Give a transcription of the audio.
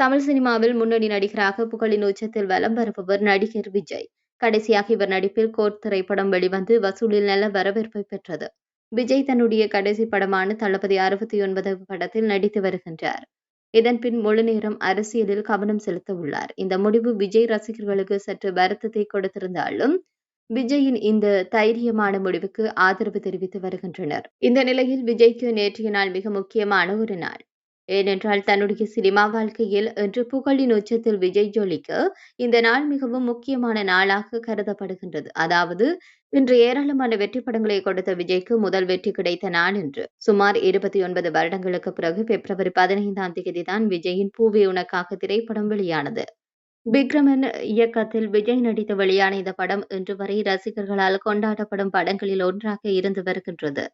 தமிழ் சினிமாவில் முன்னணி நடிகராக புகழின் உச்சத்தில் வலம் வருபவர் நடிகர் விஜய். கடைசியாக இவர் நடிப்பில் கோட் திரைப்படம் வெளிவந்து வசூலில் நல்ல வரவேற்பை பெற்றது. விஜய் தன்னுடைய கடைசி படமான தளபதி அறுபத்தி ஒன்பது படத்தில் நடித்து வருகின்றார். இதன் பின் முழு நேரம் அரசியலில் கவனம் செலுத்த உள்ளார். இந்த முடிவு விஜய் ரசிகர்களுக்கு சற்று வருத்தத்தை கொடுத்திருந்தாலும் விஜயின் இந்த தைரியமான முடிவுக்கு ஆதரவு தெரிவித்து வருகின்றனர். இந்த நிலையில் விஜய்க்கு நேற்றைய நாள் மிக முக்கியமான ஒரு நாள். ஏனென்றால் தன்னுடைய சினிமா வாழ்க்கையில் இன்று புகழின் உச்சத்தில் விஜய் ஜோலிக்கு இந்த நாள் மிகவும் முக்கியமான நாளாக கருதப்படுகின்றது. அதாவது இன்று ஏராளமான வெற்றி படங்களை கொடுத்த விஜய்க்கு முதல் வெற்றி கிடைத்த நாள் என்று. சுமார் இருபத்தி ஒன்பது வருடங்களுக்கு பிறகு பிப்ரவரி பதினைந்தாம் தேதி தான் விஜயின் பூவே உனக்காக திரைப்படம் வெளியானது. விக்ரமன் இயக்கத்தில் விஜய் நடித்து வெளியான இந்த படம் இன்று வரை ரசிகர்களால் கொண்டாடப்படும் படங்களில் ஒன்றாக இருந்து வருகின்றது.